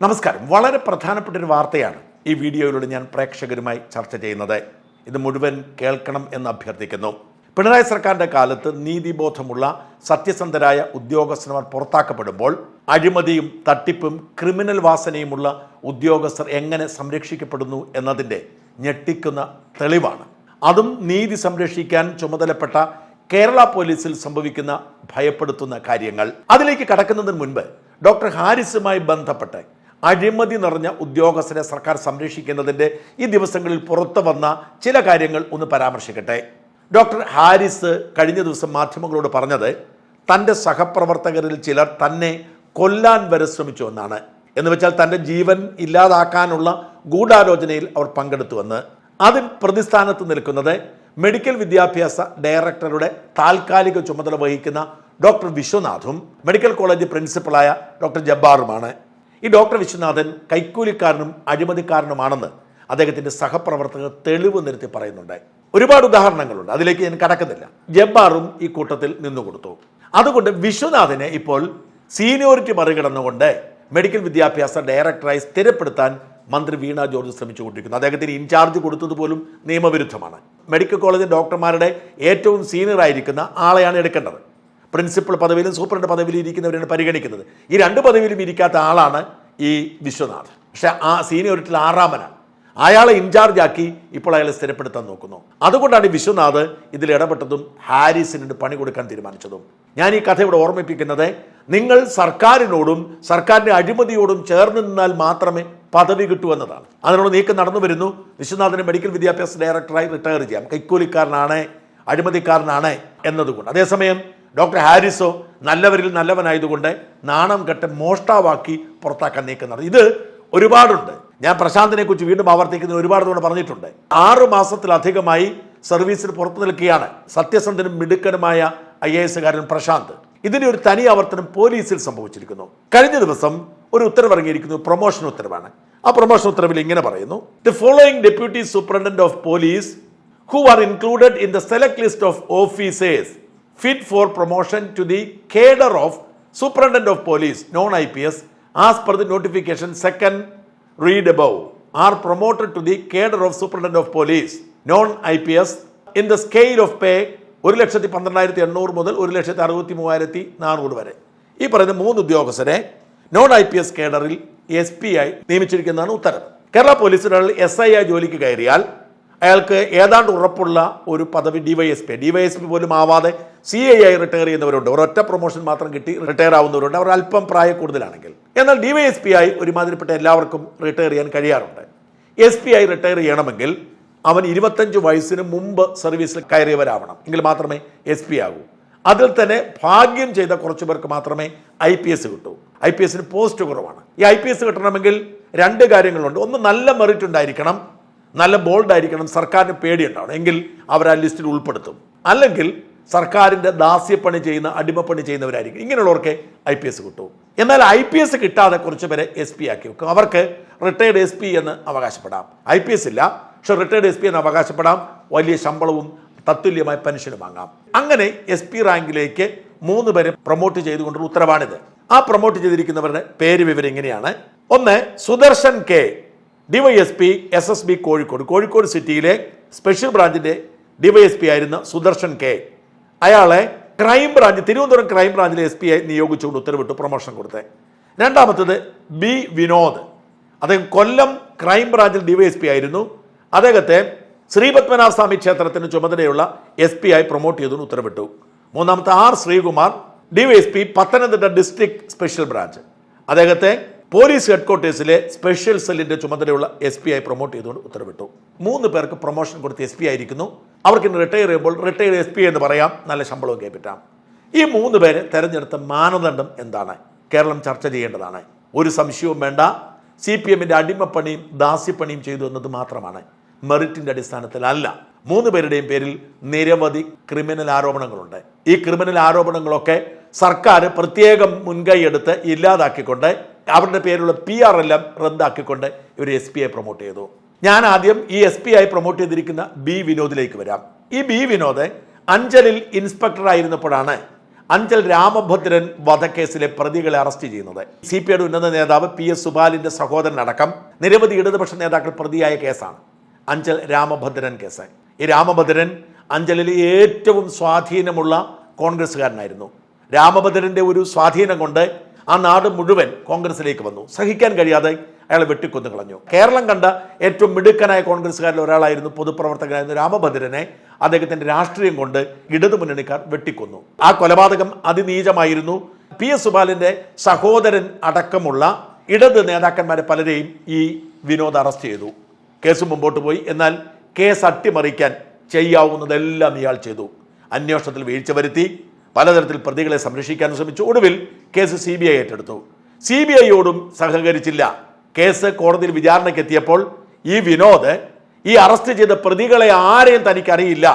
നമസ്കാരം. വളരെ പ്രധാനപ്പെട്ട ഒരു വാർത്തയാണ് ഈ വീഡിയോയിലൂടെ ഞാൻ പ്രേക്ഷകരുമായി ചർച്ച ചെയ്യുന്നത്. ഇത് മുഴുവൻ കേൾക്കണം എന്ന് അഭ്യർത്ഥിക്കുന്നു. പിണറായി സർക്കാരിന്റെ കാലത്ത് നീതിബോധമുള്ള സത്യസന്ധരായ ഉദ്യോഗസ്ഥന്മാർ പുറത്താക്കപ്പെടുമ്പോൾ അഴിമതിയും തട്ടിപ്പും ക്രിമിനൽ വാസനയുമുള്ള ഉദ്യോഗസ്ഥർ എങ്ങനെ സംരക്ഷിക്കപ്പെടുന്നു എന്നതിന്റെ ഞെട്ടിക്കുന്ന തെളിവാണ്. അതും നീതി സംരക്ഷിക്കാൻ ചുമതലപ്പെട്ട കേരള പോലീസിൽ സംഭവിക്കുന്ന ഭയപ്പെടുത്തുന്ന കാര്യങ്ങൾ. അതിലേക്ക് കടക്കുന്നതിന് മുൻപ് ഡോക്ടർ ഹാരിസുമായി ബന്ധപ്പെട്ട് അഴിമതി നിറഞ്ഞ ഉദ്യോഗസ്ഥരെ സർക്കാർ സംരക്ഷിക്കുന്നതിന്റെ ഈ ദിവസങ്ങളിൽ പുറത്തു വന്ന ചില കാര്യങ്ങൾ ഒന്ന് പരാമർശിക്കട്ടെ. ഡോക്ടർ ഹാരിസ് കഴിഞ്ഞ ദിവസം മാധ്യമങ്ങളോട് പറഞ്ഞത് തന്റെ സഹപ്രവർത്തകരിൽ ചിലർ തന്നെ കൊല്ലാൻ വരെ ശ്രമിച്ചു എന്നാണ്. എന്ന് വെച്ചാൽ തന്റെ ജീവൻ ഇല്ലാതാക്കാനുള്ള ഗൂഢാലോചനയിൽ അവർ പങ്കെടുത്തുവെന്ന് അതിൽ പ്രതിസ്ഥാനത്ത് നിൽക്കുന്നത് മെഡിക്കൽ വിദ്യാഭ്യാസ ഡയറക്ടറുടെ താൽക്കാലിക ചുമതല വഹിക്കുന്ന ഡോക്ടർ വിശ്വനാഥും മെഡിക്കൽ കോളേജ് പ്രിൻസിപ്പളായ ഡോക്ടർ ജബ്ബാറുമാണ്. ഈ ഡോക്ടർ വിശ്വനാഥൻ കൈക്കൂലിക്കാരനും അഴിമതിക്കാരനുമാണെന്ന് അദ്ദേഹത്തിന്റെ സഹപ്രവർത്തകർ തെളിവ് നിരത്തി പറയുന്നുണ്ട്. ഒരുപാട് ഉദാഹരണങ്ങളുണ്ട്. അതിലേക്ക് ഞാൻ കടക്കുന്നില്ല. ജബ്ബാറും ഈ കൂട്ടത്തിൽ നിന്നുകൊടുത്തു. അതുകൊണ്ട് വിശ്വനാഥനെ ഇപ്പോൾ സീനിയോറിറ്റി മറികടന്നുകൊണ്ട് മെഡിക്കൽ വിദ്യാഭ്യാസ ഡയറക്ടറായി സ്ഥിരപ്പെടുത്താൻ മന്ത്രി വീണ ജോർജ് ശ്രമിച്ചുകൊണ്ടിരിക്കുന്നു. അദ്ദേഹത്തിന് ഇൻചാർജ് കൊടുത്തത് പോലും നിയമവിരുദ്ധമാണ്. മെഡിക്കൽ കോളേജ് ഡോക്ടർമാരുടെ ഏറ്റവും സീനിയർ ആയിരിക്കുന്ന ആളെയാണ് എടുക്കേണ്ടത്. പ്രിൻസിപ്പൽ പദവിയിലും സൂപ്രണ്ട് പദവിയിലും ഇരിക്കുന്നവരാണ് പരിഗണിക്കുന്നത്. ഈ രണ്ട് പദവിയിലും ഇരിക്കാത്ത ആളാണ് ഈ വിശ്വനാഥ് പക്ഷേ ആ സീനിയോറിറ്റിയിൽ ആറാമനാണ്. അയാളെ ഇൻചാർജ് ആക്കി ഇപ്പോൾ അയാളെ സ്ഥിരപ്പെടുത്താൻ നോക്കുന്നു. അതുകൊണ്ടാണ് വിശ്വനാഥ് ഇതിൽ ഇടപെട്ടതും ഹാരിസിന് പണി കൊടുക്കാൻ തീരുമാനിച്ചതും. ഞാൻ ഈ കഥ ഇവിടെ ഓർമ്മിപ്പിക്കുന്നത് നിങ്ങൾ സർക്കാരിനോടും സർക്കാരിന്റെ അഴിമതിയോടും ചേർന്ന് നിന്നാൽ മാത്രമേ പദവി കിട്ടൂ എന്നതാണ്. അതിനുള്ള നീക്കം നടന്നു വരുന്നു. വിശ്വനാഥിനെ മെഡിക്കൽ വിദ്യാഭ്യാസ ഡയറക്ടറായി റിട്ടയർ ചെയ്യാം. കൈക്കൂലിക്കാരനാണ് അഴിമതിക്കാരനാണ് എന്നതുകൊണ്ട്. അതേസമയം ഡോക്ടർ ഹാരിസോ നല്ലവരിൽ നല്ലവനായതുകൊണ്ട് നാണം കെട്ട് മോഷ്ടാവാക്കി പുറത്താക്കാൻ നീക്കുന്നത് ഇത് ഒരുപാടുണ്ട്. ഞാൻ പ്രശാന്തിനെ കുറിച്ച് വീണ്ടും ആവർത്തിക്കുന്ന ഒരുപാട് തവണ പറഞ്ഞിട്ടുണ്ട്. ആറു മാസത്തിലധികമായി സർവീസിൽ പുറത്തു നിൽക്കുകയാണ് സത്യസന്ധനും മിടുക്കനുമായ ഐ എ എസുകാരൻ പ്രശാന്ത്. ഇതിന്റെ ഒരു തനി ആവർത്തനം പോലീസിൽ സംഭവിച്ചിരിക്കുന്നു. കഴിഞ്ഞ ദിവസം ഒരു ഉത്തരവ് ഇറങ്ങിയിരിക്കുന്നു പ്രൊമോഷൻ ഉത്തരവാണ്. ആ പ്രൊമോഷൻ ഉത്തരവിൽ ഇങ്ങനെ പറയുന്നു. The following deputy superintendent of police who are included in the select list of included in the select list of officers fit for promotion to the cadre of superintendent of police non-ips as per the notification second read above are promoted to the cadre of superintendent of police non-ips in the scale of pay ഒരു ലക്ഷത്തി പന്ത്രണ്ടായിരത്തി എണ്ണൂറ് മുതൽ ഒരു ലക്ഷത്തി അറുപത്തി മൂവായിരത്തി നാനൂറ് വരെ ഈ പറയുന്ന മൂന്ന് ഉദ്യോഗസ്ഥരെ നോൺ ഐ പി എസ് കേഡറിൽ എസ് പി ആയി നിയമിച്ചിരിക്കുന്നതാണ് ഉത്തരവ് കേരള പോലീസിൽ എസ് ഐ ആയി ജോലിക്ക് കയറിയാൽ അയാൾക്ക് ഏതാണ്ട് ഉറപ്പുള്ള ഒരു പദവി ഡിവൈഎസ്പി ഡിവൈഎസ്പി പോലും ആവാതെ സി ഐ ആയി റിട്ടയർ ചെയ്യുന്നവരുണ്ട്. ഒരൊറ്റ പ്രൊമോഷൻ മാത്രം കിട്ടി റിട്ടയർ ആവുന്നവരുണ്ട്. അവർ അല്പം പ്രായ കൂടുതലാണെങ്കിൽ എന്നാൽ ഡിവൈഎസ്പി ആയി ഒരുമാതിരിപ്പെട്ട എല്ലാവർക്കും റിട്ടയർ ചെയ്യാൻ കഴിയാറുണ്ട്. എസ് പി ആയി റിട്ടയർ ചെയ്യണമെങ്കിൽ അവൻ ഇരുപത്തഞ്ച് വയസ്സിന് മുമ്പ് സർവീസിൽ കയറിയവരാവണം. എങ്കിൽ മാത്രമേ എസ് പി ആകൂ. അതിൽ തന്നെ ഭാഗ്യം ചെയ്ത കുറച്ചു പേർക്ക് മാത്രമേ ഐ പി എസ് കിട്ടൂ. ഐ പി എസിന് പോസ്റ്റ് കുറവാണ്. ഈ ഐ പി എസ് കിട്ടണമെങ്കിൽ രണ്ട് കാര്യങ്ങളുണ്ട്. ഒന്ന് നല്ല മെറിറ്റ് ഉണ്ടായിരിക്കണം. നല്ല ബോൾഡ് ആയിരിക്കണം സർക്കാരിന് പേടിയുണ്ടാവണം. എങ്കിൽ അവർ ആ ലിസ്റ്റിൽ ഉൾപ്പെടുത്തും. അല്ലെങ്കിൽ സർക്കാരിന്റെ ദാസ്യപ്പണി ചെയ്യുന്ന അടിമപ്പണി ചെയ്യുന്നവരായിരിക്കും. ഇങ്ങനെയുള്ളവർക്ക് ഐ പി എസ് കിട്ടും. എന്നാൽ ഐ പി എസ് കിട്ടാതെ കുറച്ച് പേരെ എസ് പി ആക്കി വെക്കും. അവർക്ക് റിട്ടയർഡ് എസ് പി എന്ന് അവകാശപ്പെടാം. ഐ പി എസ് ഇല്ല. പക്ഷെ റിട്ടയർഡ് എസ് പി എന്ന് അവകാശപ്പെടാം. വലിയ ശമ്പളവും തത്തുല്യമായ പെൻഷനും വാങ്ങാം. അങ്ങനെ എസ് പി റാങ്കിലേക്ക് മൂന്ന് പേരെ പ്രൊമോട്ട് ചെയ്തുകൊണ്ടുള്ള ഉത്തരവാണിത്. ആ പ്രൊമോട്ട് ചെയ്തിരിക്കുന്നവരുടെ പേര് വിവരം ഇങ്ങനെയാണ്. ഒന്ന് Sudarshan K. DYSP S S B Kozhikode. Kozhikode സിറ്റിയിലെ സ്പെഷ്യൽ ബ്രാഞ്ചിന്റെ ഡിവൈഎസ്പി ആയിരുന്ന സുദർശൻ കെ. അയാളെ ക്രൈം ബ്രാഞ്ച് തിരുവനന്തപുരം ക്രൈം ബ്രാഞ്ചിലെ എസ് പി ആയി നിയോഗിച്ചുകൊണ്ട് ഉത്തരവിട്ടു പ്രൊമോഷൻ കൊടുത്തേ. രണ്ടാമത്തത് ബി വിനോദ്. അദ്ദേഹം കൊല്ലം ക്രൈം ബ്രാഞ്ചിൽ ഡിവൈഎസ്പി ആയിരുന്നു. അദ്ദേഹത്തെ ശ്രീപത്മനാഭ സ്വാമി ക്ഷേത്രത്തിന് ചുമതലയുള്ള എസ് പി ആയി പ്രൊമോട്ട് ചെയ്തു ഉത്തരവിട്ടു. മൂന്നാമത്തെ R Sreekumar DYSP Pathanamthitta district special branch അദ്ദേഹത്തെ പോലീസ് ഹെഡ്ക്വാർട്ടേഴ്സിലെ സ്പെഷ്യൽ സെല്ലിന്റെ ചുമതലയുള്ള എസ് പി ആയി പ്രൊമോട്ട് ചെയ്തുകൊണ്ട് ഉത്തരവിട്ടു. മൂന്ന് പേർക്ക് പ്രൊമോഷൻ കൊടുത്ത് എസ് പി ആയിരിക്കുന്നു. അവർക്ക് ഇന്ന് റിട്ടയർ ചെയ്യുമ്പോൾ റിട്ടയർഡ് എസ് പി എന്ന് പറയാം. നല്ല ശമ്പളവും കേൾപ്പിക്കാം ഈ മൂന്ന് പേരെ തെരഞ്ഞെടുത്ത മാനദണ്ഡം എന്താണ്? കേരളം ചർച്ച ചെയ്യേണ്ടതാണ്. ഒരു സംശയവും വേണ്ട. സി പി എമ്മിന്റെ അടിമപ്പണിയും ദാസ്യപ്പണിയും ചെയ്തു എന്നത് മാത്രമാണ്. മെറിറ്റിന്റെ അടിസ്ഥാനത്തിലല്ല. മൂന്ന് പേരുടെയും പേരിൽ നിരവധി ക്രിമിനൽ ആരോപണങ്ങളുണ്ട്. ഈ ക്രിമിനൽ ആരോപണങ്ങളൊക്കെ സർക്കാർ പ്രത്യേകം മുൻകൈ എടുത്ത് ഇല്ലാതാക്കിക്കൊണ്ട് അവരുടെ പേരിലുള്ള പി ആർ എല്ലാം റദ്ദാക്കിക്കൊണ്ട് ഇവർ എസ് പി ഐ പ്രൊമോട്ട് ചെയ്തു. ഞാൻ ആദ്യം ഈ എസ് പി ആയി പ്രൊമോട്ട് ചെയ്തിരിക്കുന്ന ബി വിനോദിലേക്ക് വരാം. ഈ ബി വിനോദ് അഞ്ചലിൽ ഇൻസ്പെക്ടർ ആയിരുന്നപ്പോഴാണ് അഞ്ചൽ രാമഭദ്രൻ വധക്കേസിലെ പ്രതികളെ അറസ്റ്റ് ചെയ്യുന്നത്. സി പി ഐയുടെ ഉന്നത നേതാവ് പി എസ് സുബാലിന്റെ സഹോദരനടക്കം നിരവധി ഇടതുപക്ഷ നേതാക്കൾ പ്രതിയായ കേസാണ്. അഞ്ചൽ രാമഭദ്രൻ കേസ്. ഈ രാമഭദ്രൻ അഞ്ചലിലെ ഏറ്റവും സ്വാധീനമുള്ള കോൺഗ്രസ്സുകാരനായിരുന്നു. രാമഭദ്രന്റെ ഒരു സ്വാധീനം കൊണ്ട് ആ നാട് മുഴുവൻ കോൺഗ്രസിലേക്ക് വന്നു. സഹിക്കാൻ കഴിയാതെ അയാളെ വെട്ടിക്കൊന്നു കളഞ്ഞു കേരളം കണ്ട ഏറ്റവും മിടുക്കനായ കോൺഗ്രസ്സുകാരിൽ ഒരാളായിരുന്നു പൊതുപ്രവർത്തകനായിരുന്ന രാമഭദ്രനെ. അദ്ദേഹത്തിന്റെ രാഷ്ട്രീയം കൊണ്ട് ഇടതുമുന്നണിക്കാർ വെട്ടിക്കൊന്നു. ആ കൊലപാതകം അതിനീചമായിരുന്നു. പി എസ് സുബാലിന്റെ സഹോദരൻ അടക്കമുള്ള ഇടത് നേതാക്കന്മാരെ പലരെയും ഈ വിനോദ് അറസ്റ്റ് ചെയ്തു. കേസ് മുമ്പോട്ട് പോയി. എന്നാൽ കേസ് അട്ടിമറിക്കാൻ ചെയ്യാവുന്നതെല്ലാം ഇയാൾ ചെയ്തു. അന്വേഷണത്തിൽ വീഴ്ച വരുത്തി. പലതരത്തിൽ പ്രതികളെ സംരക്ഷിക്കാൻ ശ്രമിച്ചു. ഒടുവിൽ കേസ് സി ബി ഐ ഏറ്റെടുത്തു. സി ബി ഐയോടും സഹകരിച്ചില്ല. കേസ് കോടതിയിൽ വിചാരണയ്ക്ക് എത്തിയപ്പോൾ ഈ വിനോദ് ഈ അറസ്റ്റ് ചെയ്ത പ്രതികളെ ആരെയും തനിക്കറിയില്ല.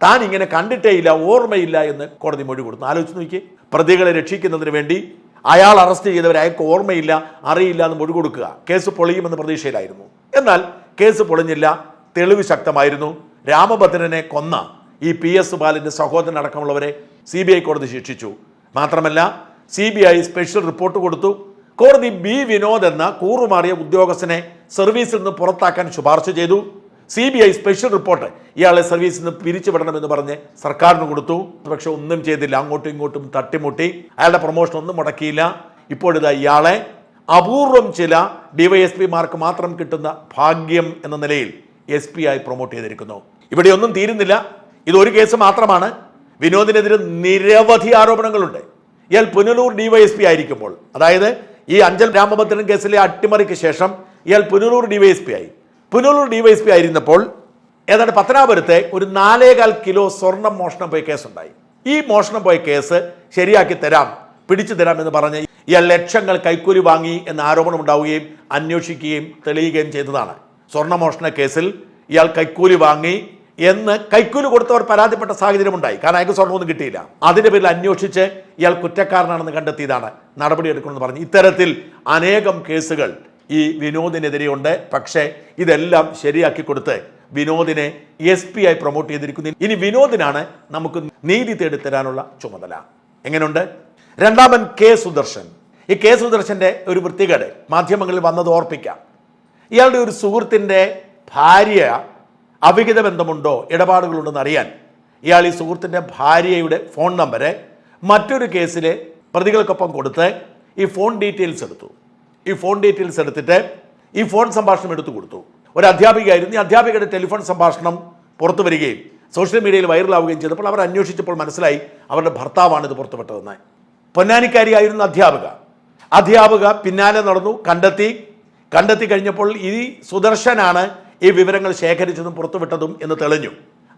താൻ ഇങ്ങനെ കണ്ടിട്ടേ ഇല്ല ഓർമ്മയില്ല എന്ന് കോടതി മൊഴി കൊടുത്തു. ആലോചിച്ച് നോക്കിയേ പ്രതികളെ രക്ഷിക്കുന്നതിന് വേണ്ടി അയാൾ അറസ്റ്റ് ചെയ്തവരെ അയാൾക്ക് ഓർമ്മയില്ല അറിയില്ല എന്ന് മൊഴി കൊടുക്കുക. കേസ് പൊളിയുമെന്ന് പ്രതീക്ഷയിലായിരുന്നു. എന്നാൽ കേസ് പൊളിഞ്ഞില്ല. തെളിവ് ശക്തമായിരുന്നു. രാമഭദ്രനെ കൊന്ന ഈ പി എസ് ബാലിന്റെ സഹോദരൻ അടക്കമുള്ളവരെ സി ബി ഐ കോടതി ശിക്ഷിച്ചു. മാത്രമല്ല C B I special report കൊടുത്തു. കോടതി ബി വിനോദ് എന്ന കൂറുമാറിയ ഉദ്യോഗസ്ഥനെ സർവീസിൽ നിന്ന് പുറത്താക്കാൻ ശുപാർശ ചെയ്തു. C B I special report ഇയാളെ സർവീസിൽ നിന്ന് പിരിച്ചുവിടണമെന്ന് പറഞ്ഞ് സർക്കാരിന് കൊടുത്തു. പക്ഷെ ഒന്നും ചെയ്തില്ല. അങ്ങോട്ടും ഇങ്ങോട്ടും തട്ടിമുട്ടി. അയാളുടെ പ്രൊമോഷൻ ഒന്നും മുടക്കിയില്ല. ഇപ്പോഴിതാ ഇയാളെ. അപൂർവം ചില ഡിവൈഎസ്പിമാർക്ക് മാത്രം കിട്ടുന്ന ഭാഗ്യം എന്ന നിലയിൽ എസ് പി ആയി പ്രൊമോട്ട് ചെയ്തിരിക്കുന്നു. ഇവിടെ ഒന്നും തീരുന്നില്ല. ഇതൊരു കേസ് മാത്രമാണ്. വിനോദിനെതിരെ നിരവധി ആരോപണങ്ങളുണ്ട്. ഇയാൾ പുനലൂർ ഡിവൈഎസ്പി ആയിരിക്കുമ്പോൾ അതായത് ഈ അഞ്ചൽ രാമഭദ്രൻ കേസിലെ അട്ടിമറിക്ക് ശേഷം ഇയാൾ പുനലൂർ ഡിവൈഎസ്പി ആയി. പുനലൂർ ഡിവൈഎസ്പി ആയിരുന്നപ്പോൾ ഏതാണ്ട് പത്തനാപുരത്തെ ഒരു നാലേകാൽ കിലോ സ്വർണം മോഷണം പോയ കേസുണ്ടായി. ഈ മോഷണം പോയ കേസ് ശരിയാക്കി തരാം പിടിച്ചു തരാം എന്ന് പറഞ്ഞ് ഇയാൾ ലക്ഷങ്ങൾ കൈക്കൂലി വാങ്ങി എന്ന ആരോപണം ഉണ്ടാവുകയും അന്വേഷിക്കുകയും തെളിയുകയും ചെയ്തതാണ്. സ്വർണമോഷണ കേസിൽ ഇയാൾ കൈക്കൂലി വാങ്ങി എന്ന് കൈക്കൂലി കൊടുത്തവർ പരാതിപ്പെട്ട സാഹചര്യമുണ്ടായി കാരണം അയാൾക്ക് സ്വർണമൊന്നും കിട്ടിയില്ല. അതിന്റെ പേരിൽ അന്വേഷിച്ച് ഇയാൾ കുറ്റക്കാരനാണെന്ന് കണ്ടെത്തിയതാണ് നടപടിയെടുക്കണമെന്ന് പറഞ്ഞു. ഇത്തരത്തിൽ അനേകം കേസുകൾ ഈ വിനോദിനെതിരെയുണ്ട് പക്ഷേ ഇതെല്ലാം ശരിയാക്കി കൊടുത്ത് വിനോദിനെ എസ് പി ആയി പ്രൊമോട്ട് ചെയ്തിരിക്കുന്നു. ഇനി വിനോദിനാണ് നമുക്ക് നീതി തേടിത്തരാനുള്ള ചുമതല. എങ്ങനെയുണ്ട്? രണ്ടാമൻ കെ സുദർശൻ. ഈ കെ സുദർശന്റെ ഒരു വൃത്തികേട് മാധ്യമങ്ങളിൽ വന്നത് ഓർപ്പിക്കാം. ഇയാളുടെ ഒരു സുഹൃത്തിന്റെ ഭാര്യ അവിഹിത ബന്ധമുണ്ടോ ഇടപാടുകളുണ്ടെന്ന് അറിയാൻ ഇയാൾ ഈ സുഹൃത്തിന്റെ ഭാര്യയുടെ ഫോൺ നമ്പര് മറ്റൊരു കേസിലെ പ്രതികൾക്കൊപ്പം കൊടുത്ത് ഈ ഫോൺ ഡീറ്റെയിൽസ് എടുത്തു. ഈ ഫോൺ ഡീറ്റെയിൽസ് എടുത്തിട്ട് ഈ ഫോൺ സംഭാഷണം എടുത്തു കൊടുത്തു. ഒരു അധ്യാപികയായിരുന്നു. ഈ അധ്യാപികയുടെ ടെലിഫോൺ സംഭാഷണം പുറത്തു വരികയും സോഷ്യൽ മീഡിയയിൽ വൈറലാവുകയും ചെയ്തപ്പോൾ അവർ അന്വേഷിച്ചപ്പോൾ മനസ്സിലായി അവരുടെ ഭർത്താവാണ് ഇത് പുറത്തുവിട്ടതെന്ന്. പൊന്നാനിക്കാരിയായിരുന്നു അധ്യാപിക. അധ്യാപിക പിന്നാലെ നടന്നു കണ്ടെത്തി. കണ്ടെത്തി കഴിഞ്ഞപ്പോൾ ഈ സുദർശനാണ് ഈ വിവരങ്ങൾ ശേഖരിച്ചതും പുറത്തുവിട്ടതും എന്ന് തെളിഞ്ഞു.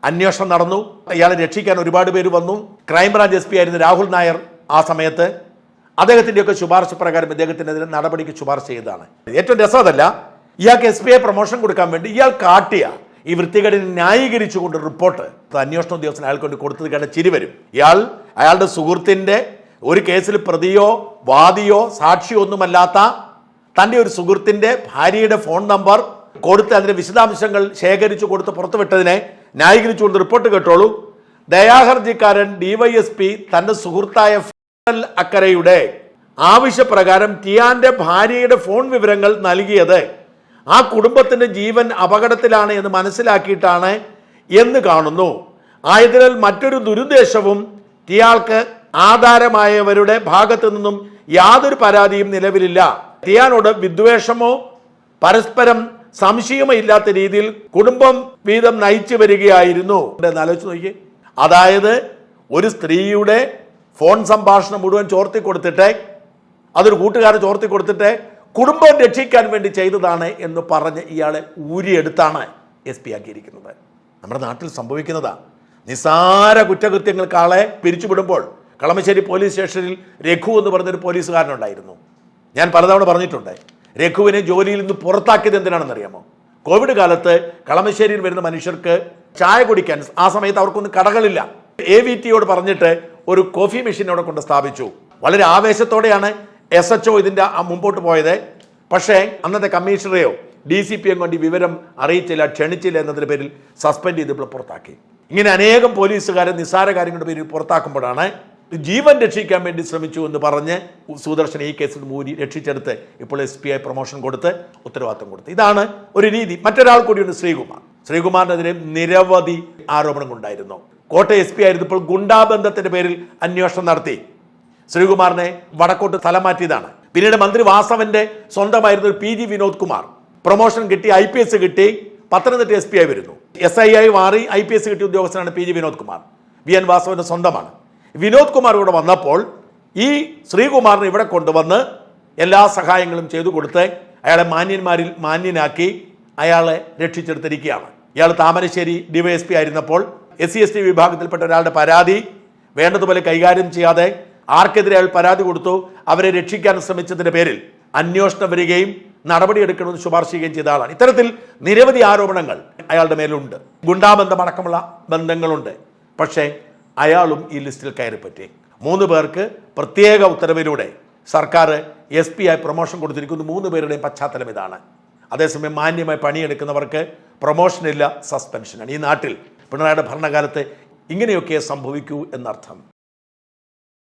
അന്വേഷണം നടന്നു. ഇയാളെ രക്ഷിക്കാൻ ഒരുപാട് പേര് വന്നു. ക്രൈംബ്രാഞ്ച് എസ് പി ആയിരുന്ന രാഹുൽ നായർ ആ സമയത്ത്. അദ്ദേഹത്തിന്റെയൊക്കെ ശുപാർശ പ്രകാരം ഇദ്ദേഹത്തിനെതിരെ നടപടിക്ക് ശുപാർശ ചെയ്തതാണ്. ഏറ്റവും രസമതല്ല ഇയാൾക്ക് എസ് പി ഐ പ്രൊമോഷൻ കൊടുക്കാൻ വേണ്ടി ഇയാൾ കാട്ടിയ ഈ വൃത്തികേടിനെ ന്യായീകരിച്ചുകൊണ്ട് റിപ്പോർട്ട്. അന്വേഷണ ഉദ്യോഗസ്ഥൻ അയാൾക്ക് വേണ്ടി കൊടുത്തത് കേട്ട ചിരി വരും. ഇയാൾ അയാളുടെ സുഹൃത്തിന്റെ ഒരു കേസിൽ പ്രതിയോ വാദിയോ സാക്ഷിയോ ഒന്നുമല്ലാത്ത തന്റെ ഒരു സുഹൃത്തിന്റെ ഭാര്യയുടെ ഫോൺ നമ്പർ കൊടുത്ത് അതിന്റെ വിശദാംശങ്ങൾ ശേഖരിച്ചു കൊടുത്ത് പുറത്തുവിട്ടതിനെ ന്യായീകരിച്ചുകൊണ്ട് റിപ്പോർട്ട് കേട്ടോളൂ. ദയാഹർജിക്കാരൻ ഡിവൈഎസ്പി തന്റെ സുഹൃത്തായ അക്കരയുടെ ആവശ്യപ്രകാരം ടിയാന്റെ ഭാര്യയുടെ ഫോൺ വിവരങ്ങൾ നൽകിയത് ആ കുടുംബത്തിന്റെ ജീവൻ അപകടത്തിലാണ് എന്ന് മനസ്സിലാക്കിയിട്ടാണ് എന്ന് കാണുന്നു. ആയതിനാൽ മറ്റൊരു ദുരുദ്ദേശവും ടിയാൾക്ക് ആധാരമായവരുടെ ഭാഗത്തു നിന്നും യാതൊരു പരാതിയും നിലവിലില്ല. ടിയാനോട് വിദ്വേഷമോ പരസ്പരം സംശയമോ ഇല്ലാത്ത രീതിയിൽ കുടുംബം വീതം നയിച്ചു വരികയായിരുന്നു. എന്ന് ആലോചിച്ച് നോക്കിയേ. അതായത് ഒരു സ്ത്രീയുടെ ഫോൺ സംഭാഷണം മുഴുവൻ ചോർത്തി കൊടുത്തിട്ട് അതൊരു കൂട്ടുകാരെ ചോർത്തി കൊടുത്തിട്ട് കുടുംബം രക്ഷിക്കാൻ വേണ്ടി ചെയ്തതാണ് എന്ന് പറഞ്ഞ് ഇയാളെ ഊരിയെടുത്താണ് എസ് പി ആക്കിയിരിക്കുന്നത്. നമ്മുടെ നാട്ടിൽ സംഭവിക്കുന്നതാ. നിസാര കുറ്റകൃത്യങ്ങൾക്ക് ആളെ പിരിച്ചുവിടുമ്പോൾ കളമശ്ശേരി പോലീസ് സ്റ്റേഷനിൽ രഘു എന്ന് പറഞ്ഞൊരു പോലീസുകാരനുണ്ടായിരുന്നു. ഞാൻ പലതവണ പറഞ്ഞിട്ടുണ്ട്. രഘുവിനെ ജോലിയിൽ നിന്ന് പുറത്താക്കിയത് എന്തിനാണെന്ന് അറിയാമോ കോവിഡ് കാലത്ത് കളമശ്ശേരിയിൽ വരുന്ന മനുഷ്യർക്ക് ചായ കുടിക്കാൻ ആ സമയത്ത് അവർക്കൊന്നും കടകളില്ല. എ വി ടിയോട് പറഞ്ഞിട്ട് ഒരു കോഫി മെഷീൻ അവിടെ കൊണ്ട് സ്ഥാപിച്ചു. വളരെ ആവേശത്തോടെയാണ് എസ് എച്ച് ഒ ഇതിന്റെ മുമ്പോട്ട് പോയത്. പക്ഷേ അന്നത്തെ കമ്മീഷണറെയോ ഡി സി പിയും കൊണ്ട് വിവരം അറിയിച്ചില്ല ക്ഷണിച്ചില്ല എന്നതിന്റെ പേരിൽ സസ്പെൻഡ് ചെയ്ത് പുറത്താക്കി. ഇങ്ങനെ അനേകം പോലീസുകാരെ നിസ്സാര കാര്യങ്ങളുടെ പേരിൽ പുറത്താക്കുമ്പോഴാണ് ജീവൻ രക്ഷിക്കാൻ വേണ്ടി ശ്രമിച്ചു എന്ന് പറഞ്ഞ് സുദർശൻ ഈ കേസിൽ മൂരി രക്ഷിച്ചെടുത്ത് ഇപ്പോൾ എസ് പി ഐ പ്രൊമോഷൻ കൊടുത്ത് ഉത്തരവാദിത്വം കൊടുത്ത്. ഇതാണ് ഒരു രീതി. മറ്റൊരാൾ കൂടിയുണ്ട് ശ്രീകുമാർ. ശ്രീകുമാറിനെതിരെ നിരവധി ആരോപണങ്ങളുണ്ടായിരുന്നു. കോട്ടയം എസ് പി ആയിരുന്നപ്പോൾ ഗുണ്ടാബന്ധത്തിന്റെ പേരിൽ അന്വേഷണം നടത്തി. ശ്രീകുമാറിനെ വടക്കോട്ട് സ്ഥലം മാറ്റിയതാണ്. പിന്നീട് മന്ത്രി വാസവന്റെ സ്വന്തമായിരുന്ന P G Vinod Kumar. Promotion കിട്ടി ഐ പി എസ് കിട്ടി. പത്തനംതിട്ട എസ് പി ആയി വരുന്നു. എസ് ഐ ആയി മാറി ഐ പി എസ് കിട്ടിയ ഉദ്യോഗസ്ഥനാണ് P G Vinod Kumar. V N വാസവന്റെ സ്വന്തമാണ്. വിനോദ് കുമാർ ഇവിടെ വന്നപ്പോൾ ഈ ശ്രീകുമാറിനെ ഇവിടെ കൊണ്ടുവന്ന് എല്ലാ സഹായങ്ങളും ചെയ്തു കൊടുത്ത് അയാളെ മാന്യന്മാരിൽ മാന്യനാക്കി അയാളെ രക്ഷിച്ചെടുത്തിരിക്കുകയാണ്. ഇയാൾ താമരശ്ശേരി ഡിവൈഎസ്പി ആയിരുന്നപ്പോൾ എസ് സി എസ് ടി വിഭാഗത്തിൽപ്പെട്ട ഒരാളുടെ പരാതി വേണ്ടതുപോലെ കൈകാര്യം ചെയ്യാതെ ആർക്കെതിരെ അയാൾ പരാതി കൊടുത്തു അവരെ രക്ഷിക്കാൻ ശ്രമിച്ചതിന്റെ പേരിൽ അന്വേഷണം വരികയും നടപടിയെടുക്കണമെന്ന് ശുപാർശ ചെയ്യുകയും ചെയ്ത ആളാണ്. ഇത്തരത്തിൽ നിരവധി ആരോപണങ്ങൾ അയാളുടെ മേലുണ്ട്. ഗുണ്ടാബന്ധം അടക്കമുള്ള ബന്ധങ്ങളുണ്ട്. പക്ഷേ അയാളും ഈ ലിസ്റ്റിൽ കയറിപ്പറ്റി മൂന്ന് പേർക്ക് പ്രത്യേക ഉത്തരവിലൂടെ സർക്കാർ എസ് പി ആയി പ്രൊമോഷൻ കൊടുത്തിരിക്കുന്നു. മൂന്ന് പേരുടെയും പശ്ചാത്തലം ഇതാണ്. അതേസമയം മാന്യമായി പണിയെടുക്കുന്നവർക്ക് പ്രൊമോഷനില്ല സസ്പെൻഷനാണ്. ഈ നാട്ടിൽ പിണറായിയുടെ ഭരണകാലത്ത് ഇങ്ങനെയൊക്കെ സംഭവിക്കൂ എന്നർത്ഥം.